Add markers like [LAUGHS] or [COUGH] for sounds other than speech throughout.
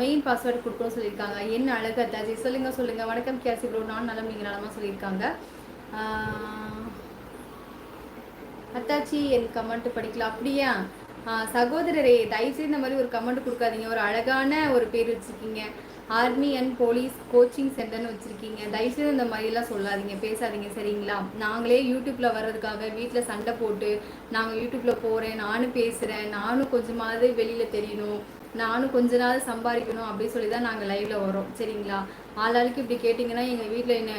Main password கொடுக்கணும்னு சொல்லியிருக்காங்க. என்ன அழகு அத்தாச்சி சொல்லுங்கள் சொல்லுங்கள் வணக்கம் கேசி ப்ரோ நான் நலம் நீங்கள் நலமா சொல்லியிருக்காங்க. அத்தாச்சி என் கமெண்ட் படிக்கலாம். அப்படியா? சகோதரரே தயவுசெய்து இந்த மாதிரி ஒரு கமெண்ட் கொடுக்காதீங்க. ஒரு அழகான ஒரு பேர் வச்சுருக்கீங்க. ஆர்மி அண்ட் போலீஸ் கோச்சிங் சென்டர்னு வச்சுருக்கீங்க. தயவுசெய்து இந்த மாதிரிலாம் சொல்லாதீங்க. பேசாதீங்க சரிங்களா? நாங்களே யூடியூப்பில் வர்றதுக்காக வீட்டில் சண்டை போட்டு நாங்கள் யூடியூப்பில் போகிறேன் நானும் பேசுகிறேன் நானும் கொஞ்சமாவது வெளியில் தெரியணும். நானும் கொஞ்ச நாள் சம்பாதிக்கணும் அப்படின்னு சொல்லி தான் நாங்கள் லைவ்ல வரோம் சரிங்களா? ஆளாளுக்கு இப்படி கேட்டிங்கன்னா எங்கள் வீட்டில் என்ன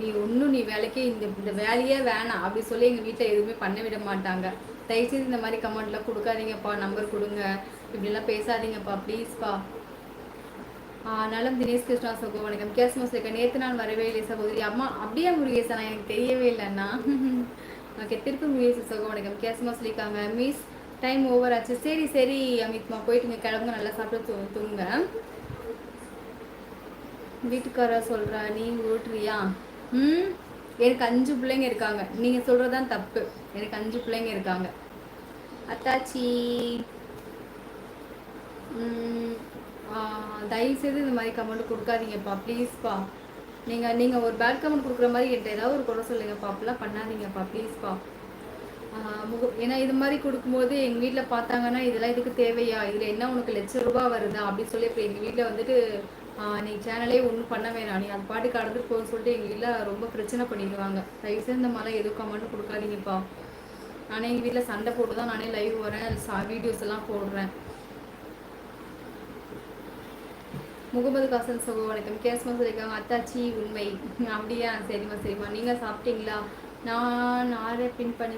நீ ஒன்றும் நீ வேலைக்கே இந்த இந்த வேலையே வேணாம் அப்படி சொல்லி எங்கள் வீட்டில் எதுவுமே பண்ண விட மாட்டாங்க. தயவுசெய்து இந்த மாதிரி கமெண்ட்லாம் கொடுக்காதீங்கப்பா நம்பர் கொடுங்க. இப்படிலாம் பேசாதீங்கப்பா ப்ளீஸ்ப்பா நலம் தினேஷ் கிருஷ்ணா சகோ வணக்கம். கேஸ் மோசிக்க நேற்று நாள் வரவே இல்லை சகோதரி. அம்மா அப்படியே முருகேசனா எனக்கு தெரியவே இல்லைண்ணா. [LAUGHS] ஓகே திருப்பி முருகேசன் சகோ வணக்கம். கேஸ் இருக்காங்க. மிஸ் டைம் ஓவர் ஆச்சு. சரி சரி அமித்மா போயிட்டு இங்கே கிளம்புங்க. நல்லா சாப்பிட்டு தூ தூங்க வீட்டுக்கார சொல்கிறா நீ ஓட்டுறியா? ம். எனக்கு அஞ்சு பிள்ளைங்க இருக்காங்க. நீங்கள் சொல்கிறது தப்பு. எனக்கு அஞ்சு பிள்ளைங்க இருக்காங்க. அத்தாச்சி. தயவுசெய்து இந்த மாதிரி கமெண்ட் கொடுக்காதீங்கப்பா. ப்ளீஸ்ப்பா நீங்கள் நீங்கள் ஒரு பேட் கமெண்ட் கொடுக்குற மாதிரி என்கிட்ட ஏதாவது ஒரு குறை சொல்லுங்கப்பா. அப்படிலாம் பண்ணாதீங்கப்பா. ப்ளீஸ்ப்பா ஏன்னா இது மாதிரி கொடுக்கும்போது எங்கள் வீட்டில் பார்த்தாங்கன்னா இதெல்லாம் இதுக்கு தேவையா? இதில் என்ன உனக்கு லட்ச ரூபா வருதா? அப்படின்னு சொல்லி இப்போ எங்கள் வீட்டில் வந்துட்டு நீ சேனலே ஒன்றும் பண்ண வேணாம். நீ அது பாட்டுக்கு கடந்து போக சொல்லிட்டு எங்கள் வீட்டில் ரொம்ப பிரச்சனை பண்ணிடுவாங்க. தயவுசெய்து இந்த மாதிரிலாம் எதுவும் கமெண்ட் கொடுக்காதீங்கப்பா. நானே எங்கள் வீட்டில் சண்டை போட்டு தான் நானே லைவ் வரேன். வீடியோஸ் எல்லாம் போடுறேன். முகமது காசன் சகோ வணக்கம். கேஸ்மா சொல்லியிருக்காங்க அத்தாச்சி உண்மை. அப்படியா? சரிம்மா சரிம்மா. நீங்கள் சாப்பிட்டீங்களா? நான் ஆரை பின் பண்ணி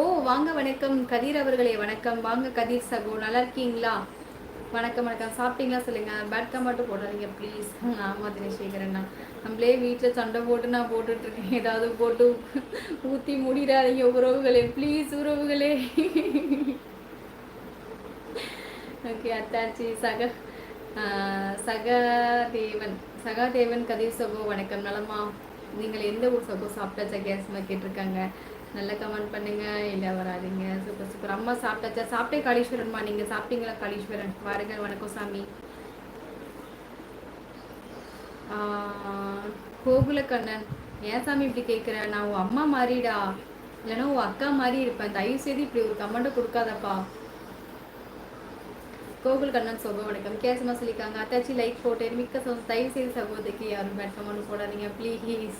ஓ வாங்க வணக்கம். கதிர் அவர்களே வணக்கம். வாங்க கதிர் சகோ நல்லா இருக்கீங்களா? வணக்கம் வணக்கம். சாப்பிட்டீங்களா சொல்லுங்க. பேட் மட்டும் போடாதீங்க ப்ளீஸ் ஆமாம் தினேஷ்வரண்ணா நம்மளே வீட்டில் சண்டை போட்டு நான் போட்டுட்ருக்கேன் ஏதாவது போட்டு ஊற்றி முடிடாதீங்க உறவுகளே. ப்ளீஸ் உறவுகளே. ஓகே அத்தாச்சி சக சகதேவன். சகாதேவன் கதிர் சகோ வணக்கம். நலமா? நீங்கள் எந்த ஊர் சப்போஸ் சாப்பிட்டாச்சா? கேஸ்மா கேட்டிருக்காங்க. நல்லா கமெண்ட் பண்ணுங்க. இல்லை வராதிங்க. Super super. அம்மா சாப்பிட்டாச்சா? சாப்பிட்டே காளீஸ்வரன்மா. நீங்கள் சாப்பிட்டீங்களா காளீஸ்வரன்? வாருங்கள் வணக்கம் சாமி. கோகுலக்கண்ணன் ஏன் சாமி இப்படி கேட்குறேன் நான் உன் அம்மா மாறிடா. இல்லைன்னா உன் அக்கா மாதிரி இருப்பேன். தயவு செய்து இப்படி ஒரு கமெண்ட்டை கொடுக்காதப்பா. கோகுல் கண்ணன் சோபா வணக்கம். கேசமா சொல்லியிருக்காங்க. அத்தாச்சி லைக் போட்டேன். மிக்க சோ தயவு செய்து சகோதரிக்கு யாரும் பேட் கமெண்ட் போடாதீங்க ப்ளீஸ்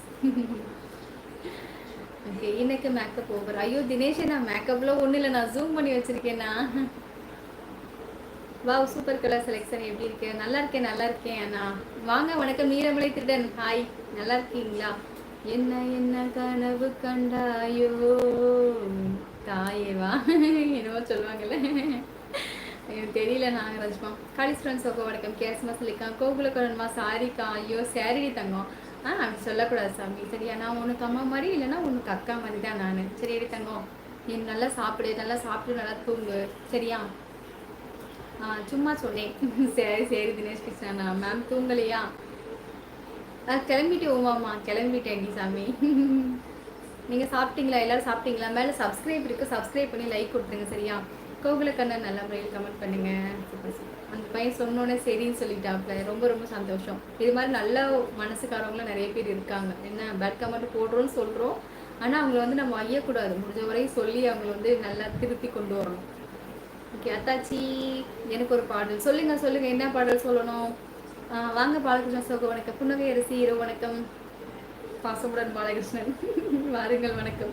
ஓகே இன்னைக்கு மேக்கப் ஓவர் ஐயோ தினேஷே நான் மேக்கப்லாம் ஒன்றும் இல்லை. நான் ஜூம் பண்ணி வச்சிருக்கேன்னா வா சூப்பர் கலர் செலெக்ஷன் எப்படி இருக்கு? நல்லா இருக்கேன் நல்லா இருக்கேன் அண்ணா. வாங்க வணக்கம். நீரமலை திருடன். ஹாய் நல்லா இருக்கீங்களா? என்ன என்ன கனவு கண்டாயோ? தாயேவா? என்னவோ சொல்லுவாங்கல்ல. எனக்கு தெரியல நாகராஜ்மா காலேஜ் ஃப்ரெண்ட்ஸ் ஓகே வணக்கம். கேஸ்மா சொல்லிக்கான் கோகுலக்கடன்மா சாரிக்கா ஐயோ சாரிடி தங்கம். ஆ அப்படி சொல்லக்கூடாது சாமி. சரியா? நான் உனக்கு அம்மா மாதிரி இல்லைன்னா உனக்கு அக்கா மாதிரி தான் நான். சரி எடி தங்கம். நீ நல்லா சாப்பிடு நல்லா சாப்பிட்டு நல்லா தூங்கு. சரியா? ஆ சும்மா சொன்னேன். [LAUGHS] சரி சரி தினேஷ் கிருஷ்ணா மேம் தூங்கலையா? கிளம்பிட்டு ஓவாம்மா கிளம்பிட்டேன் டி சாமி. [LAUGHS] நீங்கள் சாப்பிட்டீங்களா? எல்லோரும் சாப்பிட்டீங்களா? மேலே சப்ஸ்கிரைப் இருக்குது சப்ஸ்கிரைப் பண்ணி லைக் கொடுத்துருங்க. சரியா? கோகுலக்கண்ணன் நல்ல முறையில் கமெண்ட் பண்ணுங்க. அந்த பையன் சொன்னோன்னே சரின்னு சொல்லிட்டாப்ல. ரொம்ப ரொம்ப சந்தோஷம். இது மாதிரி நல்ல மனசுக்காரவங்களும் நிறைய பேர் இருக்காங்க. என்ன பேட் கமெண்ட் போடுறோன்னு சொல்கிறோம் ஆனால் அவங்கள வந்து நம்ம ஐயக்கூடாது முடிஞ்ச வரையும் சொல்லி அவங்கள வந்து நல்லா திருப்பி கொண்டு வரணும். ஓகே அத்தாச்சி எனக்கு ஒரு பாடல். சொல்லுங்க சொல்லுங்க. என்ன பாடல் சொல்லணும்? வாங்க பாலகிருஷ்ணன் சோக வணக்கம். புன்னகை அரிசி இரவு வணக்கம். பாசமுடன் பாலகிருஷ்ணன். [LAUGHS] வாருங்கள் வணக்கம்.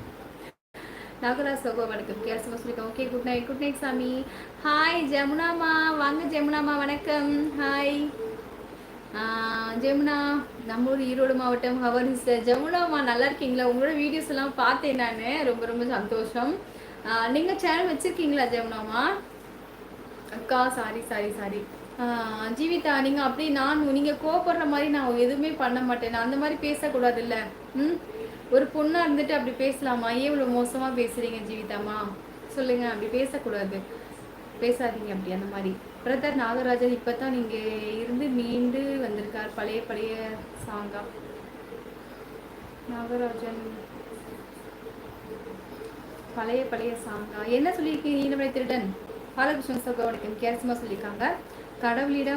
நாகராஜ் சகோ வணக்கம் கேஸ் வசூலிக்கம் okay good night good night சாமி. ஹாய் ஜமுனாமா. வாங்க ஜமுனாமா வணக்கம். ஹாய் ஜெமுனா நம்ம ஊர் ஈரோடு மாவட்டம். ஹவர் ஜமுனாமா நல்லா இருக்கீங்களா? உங்களோட வீடியோஸ் எல்லாம் பார்த்தேன் நான். ரொம்ப ரொம்ப சந்தோஷம். நீங்கள் சேனல் வச்சுருக்கீங்களா ஜெமுனாமா? அக்கா சாரி சாரி சாரி ஜீவிதா நீங்கள் அப்படி நான் நீங்கள் கோபப்படுற மாதிரி நான் எதுவுமே பண்ண மாட்டேன். நான் அந்த மாதிரி பேசக்கூடாது இல்லை ம்? ஒரு பொண்ணாக இருந்துட்டு அப்படி பேசலாமா? ஏன் இவ்வளோ மோசமாக பேசுகிறீங்க ஜீவிதாமா சொல்லுங்கள் அப்படி பேசக்கூடாது. பேசாதீங்க அப்படி அந்த மாதிரி. பிரதர் நாகராஜன் இப்போ தான் நீங்கள் இருந்து மீண்டு வந்திருக்கார் பழைய பழைய சாங்கா நாகராஜன் பழைய பழைய சாங்கா என்ன சொல்லியிருக்கீங்க நீலமலை திருடன்? பாலகிருஷ்ணன் சகோ வணக்கம் கேரசமாக சொல்லியிருக்காங்க. கடவுளிடம்